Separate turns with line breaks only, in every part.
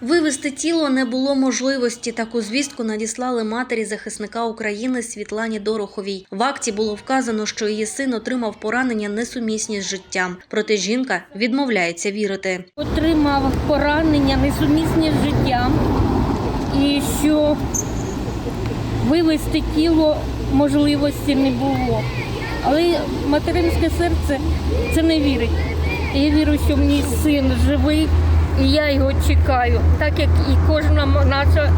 Вивезти тіло не було можливості. Таку звістку надіслали матері захисника України Світлані Дороховій. В акті було вказано, що її син отримав поранення несумісні з життям. Проте жінка відмовляється вірити.
отримав поранення несумісні з життям і що вивезти тіло можливості не було. Але материнське серце це не вірить. Я вірю, що мій син живий, і я його чекаю, так як і кожна наша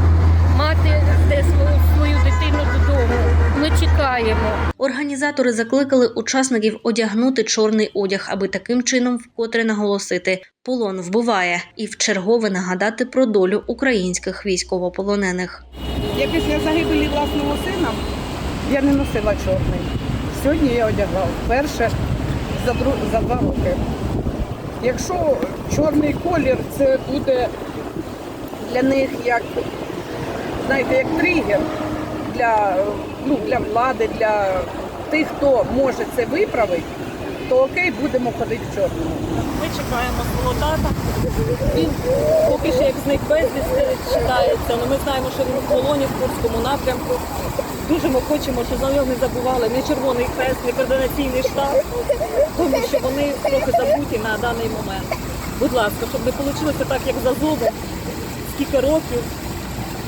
мати жде свою, свою дитину додому. Ми чекаємо.
Організатори закликали учасників одягнути чорний одяг, аби таким чином вкотре наголосити полон вбиває і вчергове нагадати про долю українських військовополонених.
Я після загибелі власного сина я не носила чорний. Сьогодні я одягав вперше за, дру... за два роки. Якщо чорний колір це буде для них як, знаєте, як тригер для, ну, для влади, для тих, хто може це виправити, то окей, будемо ходити в чорному.
Ми чекаємо свого тата. Він поки що як зник безвісти читається, але ми знаємо, що він в полоні в Курському напрямку. Дуже ми хочемо, щоб за нього не забували ні Червоний Хрест, ні координаційний штаб, тому що вони трохи забуті на даний момент. Будь ласка, щоб не вийшло так, як за зубом, скільки років,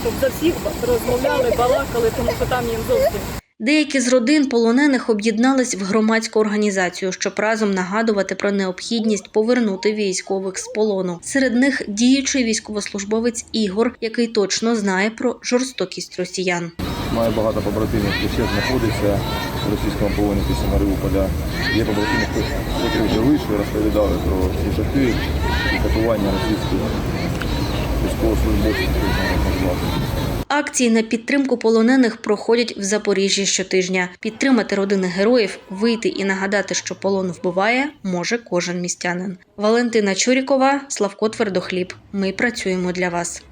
щоб за всіх розмовляли, балакали, тому що там їм зовсім
Деякі з родин полонених об'єднались в громадську організацію, щоб разом нагадувати про необхідність повернути військових з полону. Серед них діючий військовослужбовець Ігор, який точно знає про жорстокість росіян.
Маю багато побратимів, які ще знаходяться в російському полоні після Маріуполя. Є побратими, які вже вийшли, розповідали про ці жахи і катування російських військовослужбовців, можна назвати.
Акції на підтримку полонених проходять в Запоріжжі щотижня. Підтримати родини героїв, вийти і нагадати, що полон вбиває, може кожен містянин. Валентина Чурікова, Славко Твердохліб. Ми працюємо для вас.